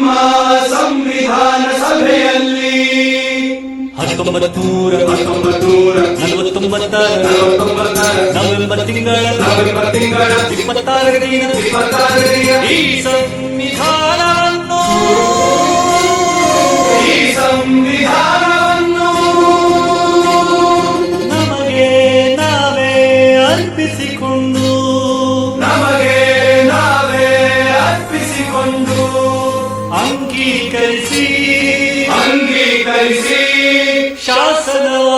ನಮ್ಮ ಸಂವಿಧಾನ ಸಭೆಯಲ್ಲಿ. ಹತ್ತೊಂಬತ್ತು ನೂರ ಹತ್ತೊಂಬತ್ತೂರ ನಲವತ್ತೊಂಬತ್ತರ ನಲವತ್ತೊಂಬತ್ತರ ನವೆಂಬರ್ ತಿಂಗಳ ನವೆಂಬರ್ ತಿಂಗಳ ಇಪ್ಪತ್ತಾರನೆಯ ಇಪ್ಪತ್ತಾರನೆಯ ಈ ಸಂವಿಧಾನವನ್ನು ಈ ಸಂವಿಧಾನ eksik şansını